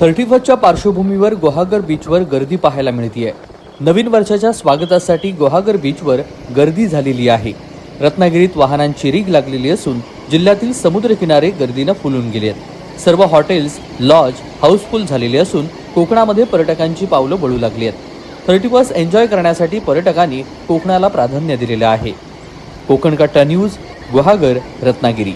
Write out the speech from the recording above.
Thirty फर्स्टच्या पार्श्वभूमीवर गुहागर बीचवर गर्दी पाहायला मिळतीये. नवीन वर्षाच्या स्वागतासाठी गुहागर बीचवर गर्दी झालेली आहे. रत्नागिरीत वाहनांची रीग लागलेली असून जिल्ह्यातील समुद्रकिनारे गर्दीनं फुलून गेले आहेत सर्व हॉटेल्स लॉज हाऊसफुल झालेले असून कोकणामध्ये पर्यटकांची पावलं वळू लागली आहेत थर्टी फर्स्ट एन्जॉय करण्यासाठी पर्यटकांनी कोकणाला प्राधान्य दिलेलं आहे. कोकण कट्टा न्यूज गुहागर रत्नागिरी.